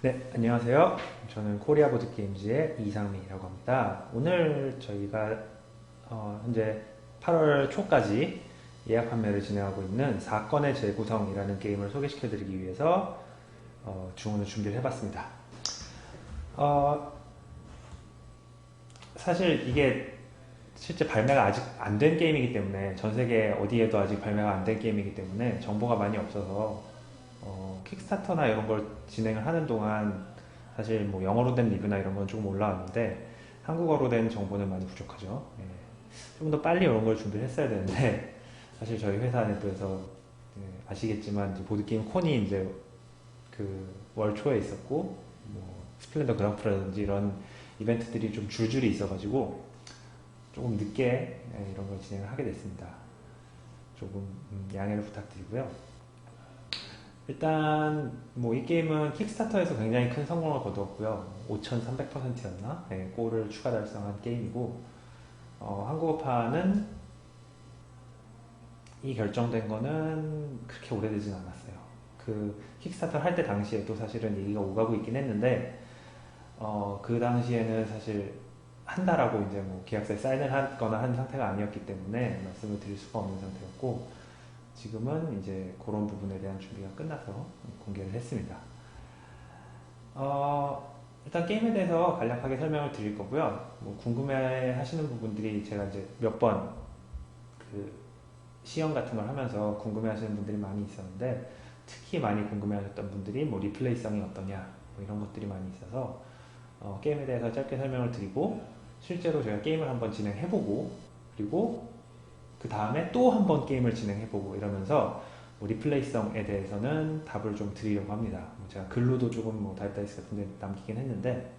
네, 안녕하세요. 저는 코리아 보드 게임즈의 이상민이라고 합니다. 오늘 저희가 어, 현재 8월 초까지 예약 판매를 진행하고 있는 사건의 재구성이라는 게임을 소개시켜드리기 위해서 어, 주문을 준비를 해봤습니다. 어, 사실 이게 실제 발매가 아직 안 된 게임이기 때문에 전 세계 어디에도 아직 발매가 안 된 게임이기 때문에 정보가 많이 없어서 어, 킥스타터나 이런 걸 진행을 하는 동안 사실 뭐 영어로 된 리뷰나 이런 건 조금 올라왔는데 한국어로 된 정보는 많이 부족하죠. 예. 좀더 빨리 이런 걸 준비를 했어야 되는데 사실 저희 회사 내부에서 예, 아시겠지만 보드게임 콘이 이제 그 월 초에 있었고 뭐 스플렌더 그랑프라든지 이런 이벤트들이 좀 줄줄이 있어가지고 조금 늦게 예, 이런 걸 진행을 하게 됐습니다. 조금 음, 양해를 부탁드리고요. 일단 뭐 이 게임은 킥스타터에서 굉장히 큰 성공을 거두었고요. 5,300%였나? 네, 골을 추가 달성한 게임이고 어, 한국어판은 이 결정된 거는 그렇게 오래되진 않았어요. 그 킥스타터 할 때 당시에도 사실은 얘기가 오가고 있긴 했는데 어, 그 당시에는 사실 한다라고 이제 뭐 계약서에 사인을 하거나 한 상태가 아니었기 때문에 말씀을 드릴 수가 없는 상태였고 지금은 이제 그런 부분에 대한 준비가 끝나서 공개를 했습니다. 어, 일단 게임에 대해서 간략하게 설명을 드릴 거고요. 뭐 궁금해 하시는 부분들이 제가 이제 몇 번 그 시연 같은 걸 하면서 궁금해 하시는 분들이 많이 있었는데 특히 많이 궁금해 하셨던 분들이 뭐 리플레이성이 어떠냐 뭐 이런 것들이 많이 있어서 어, 게임에 대해서 짧게 설명을 드리고 실제로 제가 게임을 한번 진행해보고 그리고 그 다음에 또 한 번 게임을 진행해보고 이러면서 뭐 리플레이성에 대해서는 답을 좀 드리려고 합니다. 뭐 제가 글로도 조금 뭐 다이다이스 같은 데 남기긴 했는데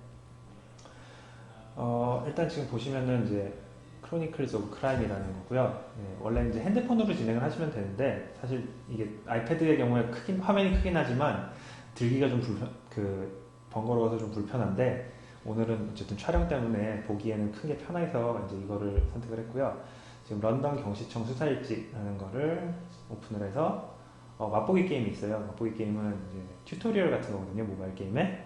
어, 일단 지금 보시면은 이제 크로니클즈 오브 크라임이라는 거고요. 네, 원래 이제 핸드폰으로 진행을 하시면 되는데 사실 이게 아이패드의 경우에 크긴 화면이 크긴 하지만 들기가 좀 불편 그 번거로워서 좀 불편한데 오늘은 어쨌든 촬영 때문에 보기에는 크게 편해서 이제 이거를 선택을 했고요. 지금 런던 경시청 수사일지라는 거를 오픈을 해서 어, 맛보기 게임이 있어요. 맛보기 게임은 이제 튜토리얼 같은 거거든요. 모바일 게임에.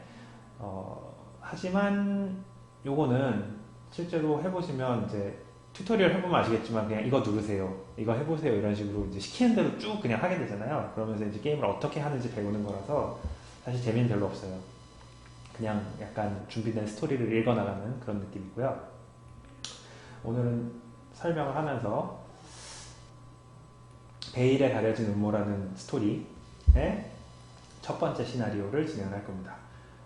어, 하지만 요거는 실제로 해보시면 이제 튜토리얼 해보면 아시겠지만 그냥 이거 누르세요. 이거 해보세요. 이런 식으로 이제 시키는 대로 쭉 그냥 하게 되잖아요. 그러면서 이제 게임을 어떻게 하는지 배우는 거라서 사실 재미는 별로 없어요. 그냥 약간 준비된 스토리를 읽어나가는 그런 느낌이고요. 오늘은 설명을 하면서 베일에 가려진 음모라는 스토리의 첫 번째 시나리오를 진행할 겁니다.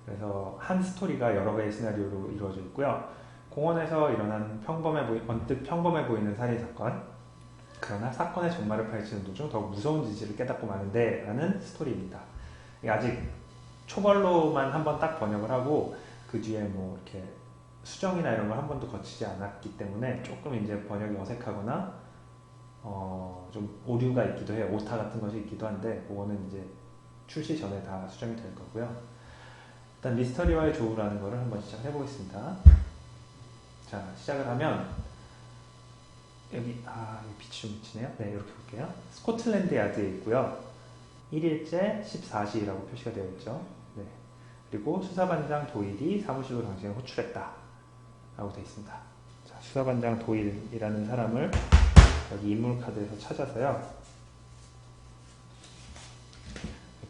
그래서 한 스토리가 여러 개의 시나리오로 이루어져 있고요. 공원에서 일어난 평범해 보이, 언뜻 평범해 보이는 살인 사건 그러나 사건의 정말을 파헤치는 도중 더욱 무서운 진실을 깨닫고 마는데 라는 스토리입니다. 아직 초벌로만 한번 딱 번역을 하고 그 뒤에 뭐 이렇게 수정이나 이런 걸 한 번도 거치지 않았기 때문에 조금 이제 번역이 어색하거나 어, 좀 오류가 있기도 해요. 오타 같은 것이 있기도 한데 그거는 이제 출시 전에 다 수정이 될 거고요. 일단 미스터리와의 조우라는 거를 한번 시작해 보겠습니다. 자 시작을 하면 여기 아 여기 빛이 좀 비치네요. 네 이렇게 볼게요. 스코틀랜드 야드에 있고요. 1일째 14시라고 표시가 되어 있죠. 네. 그리고 수사반장 도일이 사무실로 당신을 호출했다. 라고 되어 있습니다. 자, 수사반장 도일이라는 사람을 여기 인물 카드에서 찾아서요.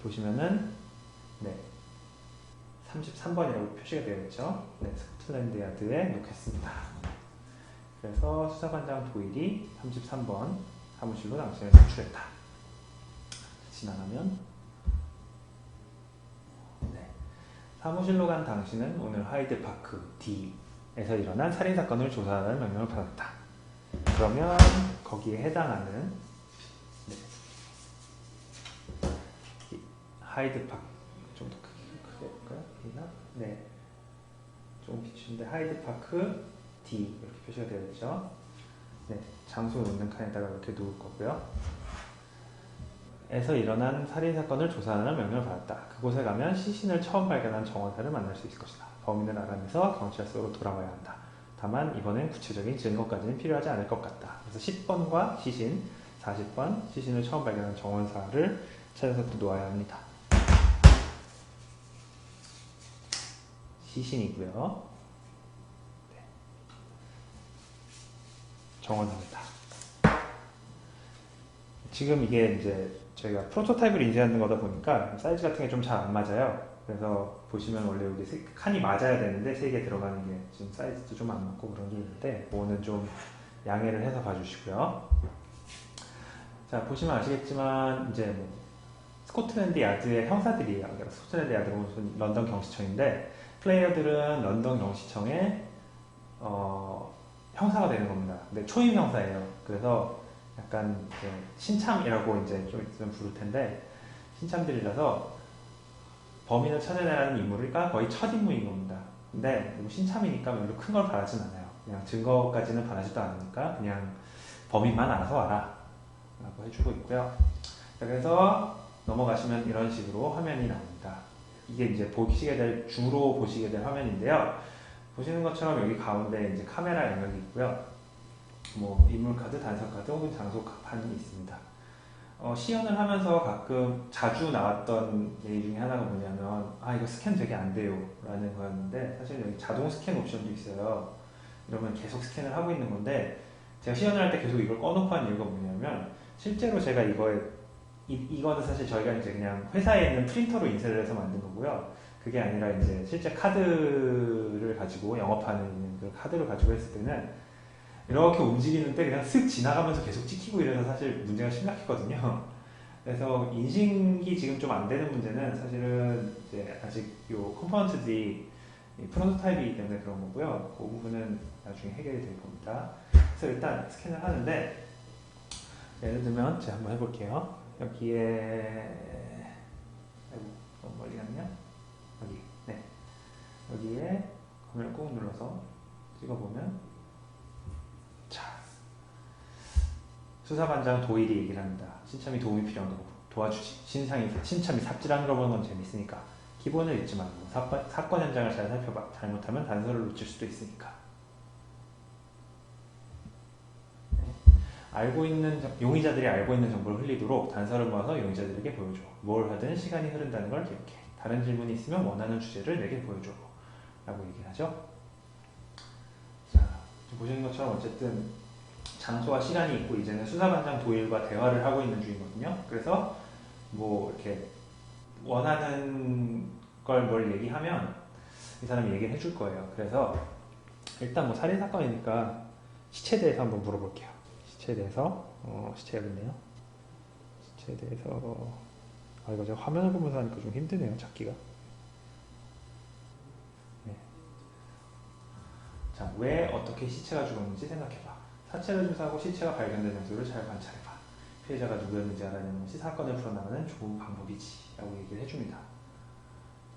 보시면은 네. 33번이라고 표시가 되어 있죠. 네, 스코틀랜드 야드에 놓겠습니다. 그래서 수사반장 도일이 33번 사무실로 당신을 호출했다. 지나가면 네. 사무실로 간 당신은 오늘 하이드파크 D 에서 일어난 살인사건을 조사하는 명령을 받았다. 그러면 거기에 해당하는 네. 하이드 파크 좀 더 크게 볼까요? 여기나 네. 조금 비추는데 하이드 파크 D 이렇게 표시가 되어 있죠. 네. 장소 놓는 칸에다가 이렇게 놓을 거고요. 에서 일어난 살인사건을 조사하는 명령을 받았다. 그곳에 가면 시신을 처음 발견한 정원사를 만날 수 있을 것이다. 범인을 알아내서 경찰서로 돌아와야 한다. 다만 이번엔 구체적인 증거까지는 필요하지 않을 것 같다. 그래서 10번과 시신, 40번 시신을 처음 발견한 정원사를 찾아서 또 놓아야 합니다. 시신이고요. 네. 정원합니다. 지금 이게 이제 저희가 프로토타입을 인쇄하는 거다 보니까 사이즈 같은 게 좀 잘 안 맞아요. 그래서 보시면 원래 여기 세- 칸이 맞아야 되는데 세 개 들어가는 게 지금 사이즈도 좀 안 맞고 그런 게 있는데 그거는 좀 양해를 해서 봐주시고요. 자 보시면 아시겠지만 이제 뭐 스코틀랜드 야드의 형사들이에요. 그러니까 스코틀랜드 야드가 무슨 런던 경시청인데 플레이어들은 런던 경시청의 어, 형사가 되는 겁니다. 근데 초임 형사예요. 그래서 약간 이제 신참이라고 이제 좀 있으면 부를 텐데 신참들이라서 범인을 찾아내라는 임무가 거의 첫 임무인 겁니다. 근데 신참이니까 별로 큰 걸 바라진 않아요. 그냥 증거까지는 바라지도 않으니까 그냥 범인만 알아서 와라 라고 해주고 있고요. 자, 그래서 넘어가시면 이런 식으로 화면이 나옵니다. 이게 이제 보시게 될 주로 보시게 될 화면인데요. 보시는 것처럼 여기 가운데 이제 카메라 영역이 있고요. 뭐 인물 카드, 단서 카드 혹은 장소 판이 있습니다. 어, 시연을 하면서 가끔 자주 나왔던 얘기 중에 하나가 뭐냐면 아 이거 스캔 되게 안 돼요 라는 거였는데 사실 여기 자동 스캔 옵션도 있어요. 이러면 계속 스캔을 하고 있는 건데 제가 시연을 할 때 계속 이걸 꺼놓고 한 이유가 뭐냐면 실제로 제가 이거에 이, 이거는 사실 저희가 이제 그냥 회사에 있는 프린터로 인쇄를 해서 만든 거고요. 그게 아니라 이제 실제 카드를 가지고 영업하는 그 카드를 가지고 했을 때는 이렇게 움직이는데 그냥 쓱 지나가면서 계속 찍히고 이래서 사실 문제가 심각했거든요. 그래서 인식이 지금 좀 안 되는 문제는 사실은 이제 아직 요 컴포넌트들이 이 프로토타입이기 때문에 그런 거고요. 그 부분은 나중에 해결이 될 겁니다. 그래서 일단 스캔을 하는데 예를 들면 제가 한번 해볼게요. 여기에 아이고 너무 멀리 갔냐? 여기 네 여기에 화면을 꾹 눌러서 찍어보면 수사반장 도일이 얘기를 합니다. 신참이 도움이 필요한 거 도와주지. 신상이 신참이 삽질하는 거 보는 건 재밌으니까 기본을 잊지 말고 사건, 사건 현장을 잘 살펴봐. 잘못하면 단서를 놓칠 수도 있으니까. 네. 알고 있는 정- 용의자들이 알고 있는 정보를 흘리도록 단서를 모아서 용의자들에게 보여줘. 뭘 하든 시간이 흐른다는 걸 기억해. 다른 질문이 있으면 원하는 주제를 내게 보여줘. 라고 얘기하죠. 자, 지금 보시는 것처럼 어쨌든 장소와 시간이 있고 이제는 수사반장 도일과 대화를 하고 있는 중이거든요. 그래서 뭐 이렇게 원하는 걸 뭘 얘기하면 이 사람이 얘기를 해줄 거예요. 그래서 일단 뭐 살인 사건이니까 시체에 대해서 한번 물어볼게요. 시체에 대해서 어, 시체가 있네요. 시체에 대해서 아 이거 제가 화면을 보면서 하니까 좀 힘드네요 찾기가. 네. 자, 왜 어떻게 시체가 죽었는지 생각해봐. 사체를 조사하고 시체가 발견된 장소를 잘 관찰해봐. 피해자가 누구였는지 알아내는 것이 사건을 풀어나가는 좋은 방법이지. 라고 얘기를 해줍니다.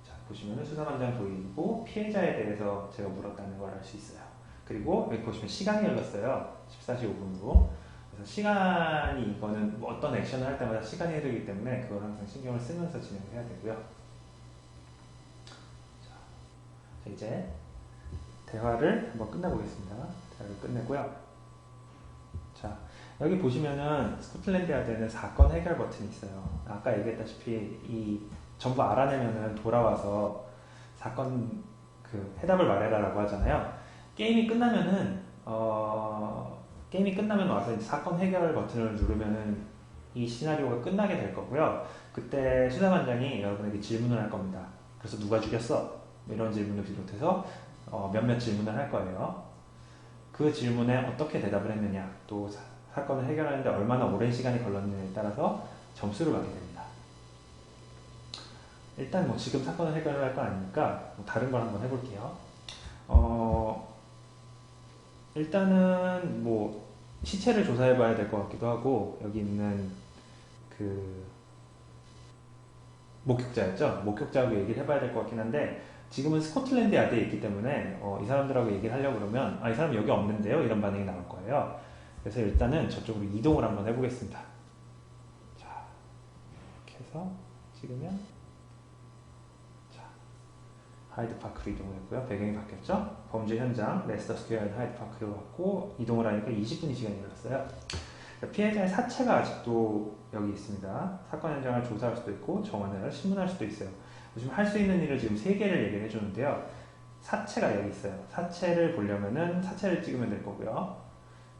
자, 보시면은 수사반장 도입이고 피해자에 대해서 제가 물었다는 걸 알 수 있어요. 그리고 여기 보시면 시간이 흘렀어요. 14시 5분으로. 그래서 시간이 이거는 뭐 어떤 액션을 할 때마다 시간이 흐르기 때문에 그걸 항상 신경을 쓰면서 진행을 해야 되고요. 자, 자, 이제 대화를 한번 끝내보겠습니다. 대화를 끝내고요. 자, 여기 보시면은 스코틀랜드 야드에는 사건 해결 버튼이 있어요. 아까 얘기했다시피 이 전부 알아내면은 돌아와서 사건 그 해답을 말해라라고 하잖아요. 게임이 끝나면은 어 게임이 끝나면 와서 사건 해결 버튼을 누르면은 이 시나리오가 끝나게 될 거고요. 그때 수사반장이 여러분에게 질문을 할 겁니다. 그래서 누가 죽였어? 뭐 이런 질문을 비롯해서 어, 몇몇 질문을 할 거예요. 그 질문에 어떻게 대답을 했느냐, 또 사, 사건을 해결하는데 얼마나 오랜 시간이 걸렸느냐에 따라서 점수를 받게 됩니다. 일단 뭐 지금 사건을 해결을 할건 아니니까 뭐 다른 걸 한번 해볼게요. 어, 일단은 뭐 시체를 조사해 봐야 될 것 같기도 하고 여기 있는 그 목격자였죠. 목격자하고 얘기를 해봐야 될 것 같긴 한데 지금은 스코틀랜드 야드에 있기 때문에 어, 이 사람들하고 얘기를 하려고 그러면 아 이 사람 여기 없는데요 이런 반응이 나올 거예요. 그래서 일단은 저쪽으로 이동을 한번 해보겠습니다. 자 이렇게 해서 찍으면 자 하이드 파크로 이동했고요. 배경이 바뀌었죠. 범죄 현장 레스터 스퀘어 하이드 파크로 갔고 이동을 하니까 20분이 시간이 걸렸어요. 피해자의 사체가 아직도 여기 있습니다. 사건 현장을 조사할 수도 있고 정원을 신문할 수도 있어요. 지금 할 수 있는 일을 지금 세 개를 얘기를 해주는데요. 사체가 여기 있어요. 사체를 보려면은 사체를 찍으면 될 거고요.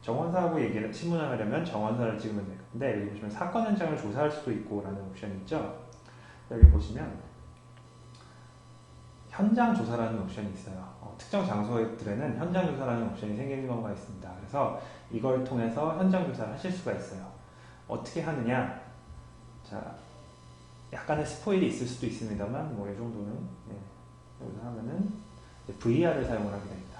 정원사하고 얘기를 신문을 하려면 정원사를 찍으면 될 건데 여기 보시면 사건 현장을 조사할 수도 있고 라는 옵션이 있죠. 여기 보시면 현장 조사라는 옵션이 있어요. 어, 특정 장소들에는 현장 조사라는 옵션이 생기는 경우가 있습니다. 그래서 이걸 통해서 현장 조사를 하실 수가 있어요. 어떻게 하느냐? 자, 약간의 스포일이 있을 수도 있습니다만 뭐 이 정도는 네, 여기서 하면은 VR을 사용을 하게 됩니다.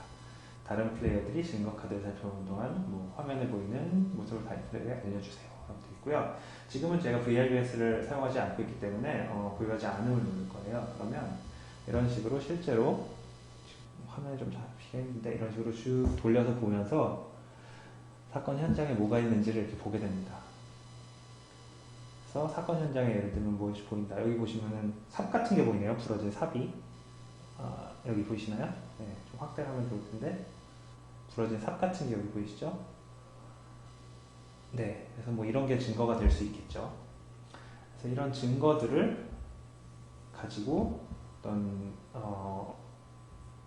다른 플레이어들이 증거 카드를 살펴보는 동안 뭐 화면에 보이는 모습을 다이플레이에 알려주세요. 라고 되어 있고요. 지금은 제가 VRUS를 사용하지 않고 있기 때문에 어, 보유하지 않음을 누를 거예요. 그러면 이런 식으로 실제로 화면에 좀 잡히게 했는데 이런 식으로 쭉 돌려서 보면서 사건 현장에 뭐가 있는지를 이렇게 보게 됩니다. 그래서 사건 현장에 예를 들면 무엇이 보인다. 여기 보시면은 삽 같은 게 보이네요. 부러진 삽이. 아, 여기 보이시나요? 네, 좀 확대하면 좋을 텐데 부러진 삽 같은 게 여기 보이시죠? 네, 그래서 뭐 이런 게 증거가 될 수 있겠죠. 그래서 이런 증거들을 가지고 어떤 어,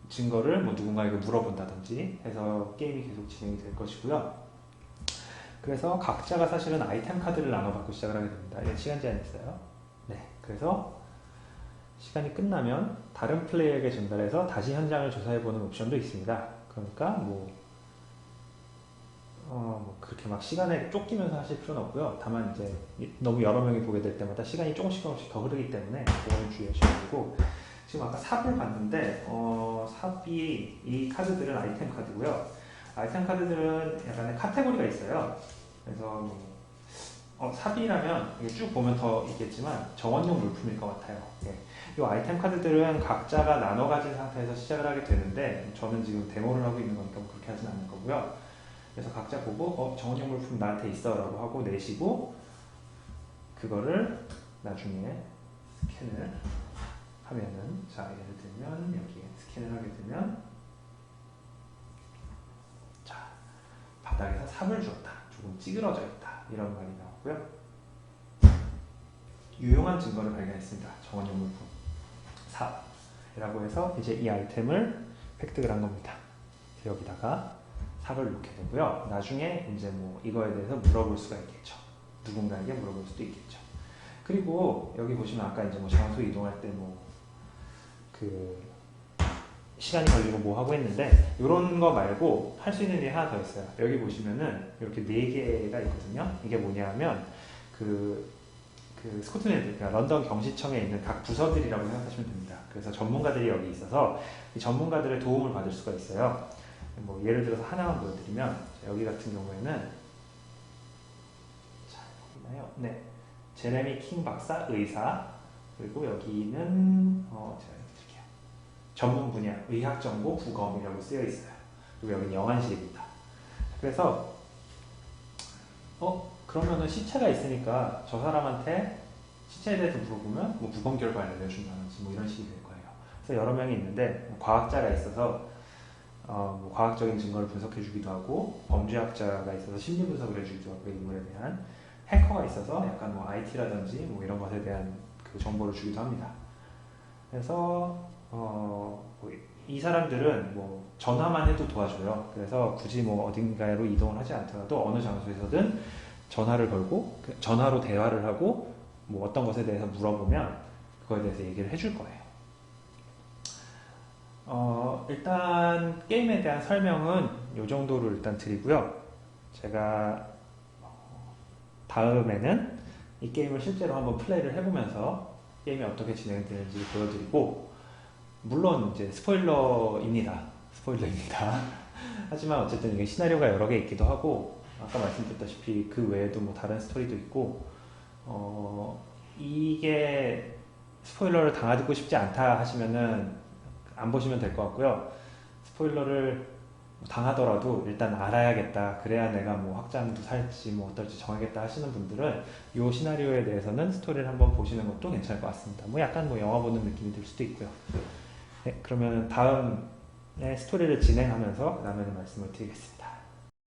증거를 뭐 누군가에게 물어본다든지 해서 게임이 계속 진행이 될 것이고요. 그래서 각자가 사실은 아이템 카드를 나눠 받고 시작을 하게 됩니다. 예, 시간 제한이 있어요. 네, 그래서 시간이 끝나면 다른 플레이어에게 전달해서 다시 현장을 조사해보는 옵션도 있습니다. 그러니까 뭐, 어, 뭐 그렇게 막 시간에 쫓기면서 하실 필요는 없고요. 다만 이제 너무 여러 명이 보게 될 때마다 시간이 조금씩 조금씩 더 흐르기 때문에 그거는 주의하셔야 되고 지금 아까 삽을 봤는데 어, 삽이 이 카드들은 아이템 카드고요. 아이템 카드들은 약간의 카테고리가 있어요. 그래서 뭐 어, 삽이라면 쭉 보면 더 있겠지만 정원용 물품일 것 같아요. 예. 이 아이템 카드들은 각자가 나눠 가진 상태에서 시작을 하게 되는데 저는 지금 데모를 하고 있는 거니까 뭐 그렇게 하진 않을 거고요. 그래서 각자 보고 어, 정원용 물품 나한테 있어 라고 하고 내시고 그거를 나중에 스캔을 하면은 자 예를 들면 여기에 스캔을 하게 되면 자 바닥에서 삽을 주었다 조금 찌그러져 있다 이런 말이 나 오고요. 유용한 증거를 발견했습니다. 정원용 물품 삽이라고 해서 이제 이 아이템을 획득을 한 겁니다. 여기다가 삽을 놓게 되고요. 나중에 이제 뭐 이거에 대해서 물어볼 수가 있겠죠. 누군가에게 물어볼 수도 있겠죠. 그리고 여기 보시면 아까 이제 뭐 장소 이동할 때 뭐 그 시간이 걸리고 뭐 하고 했는데 이런 거 말고 할 수 있는 일이 하나 더 있어요. 여기 보시면은 이렇게 네 개가 있거든요. 이게 뭐냐면 그, 그 스코틀랜드, 그러니까 런던 경시청에 있는 각 부서들이라고 생각하시면 됩니다. 그래서 전문가들이 여기 있어서 이 전문가들의 도움을 받을 수가 있어요. 뭐 예를 들어서 하나만 보여드리면 여기 같은 경우에는 자 보이나요? 네, 제레미 킹 박사 의사 그리고 여기는 어 제가 전문 분야, 의학 정보 부검이라고 쓰여 있어요. 그리고 여기는 영안실입니다. 그래서 어 그러면은 시체가 있으니까 저 사람한테 시체에 대해서 물어보면 뭐 부검 결과 알려준다든지 뭐 이런 식이 될 거예요. 그래서 여러 명이 있는데 뭐 과학자가 있어서 어, 뭐 과학적인 증거를 분석해주기도 하고 범죄학자가 있어서 심리 분석을 해주기도 하고 인물에 대한 해커가 있어서 약간 뭐 IT라든지 뭐 이런 것에 대한 그 정보를 주기도 합니다. 그래서 어, 뭐이 사람들은 뭐 전화만 해도 도와줘요. 그래서 굳이 뭐 어딘가로 이동을 하지 않더라도 어느 장소에서든 전화를 걸고 그 전화로 대화를 하고 뭐 어떤 것에 대해서 물어보면 그거에 대해서 얘기를 해줄 거예요. 어, 일단 게임에 대한 설명은 이 정도로 일단 드리고요. 제가 다음에는 이 게임을 실제로 한번 플레이를 해보면서 게임이 어떻게 진행되는지 보여드리고 물론 이제 스포일러입니다. 스포일러입니다. 하지만 어쨌든 이게 시나리오가 여러 개 있기도 하고 아까 말씀드렸다시피 그 외에도 뭐 다른 스토리도 있고 어 이게 스포일러를 당하고 싶지 않다 하시면은 안 보시면 될 것 같고요. 스포일러를 당하더라도 일단 알아야겠다. 그래야 내가 뭐 확장도 살지 뭐 어떨지 정하겠다 하시는 분들은 이 시나리오에 대해서는 스토리를 한번 보시는 것도 괜찮을 것 같습니다. 뭐 약간 뭐 영화 보는 느낌이 들 수도 있고요. 네, 그러면 다음에 스토리를 진행하면서 그 다음에는 말씀을 드리겠습니다.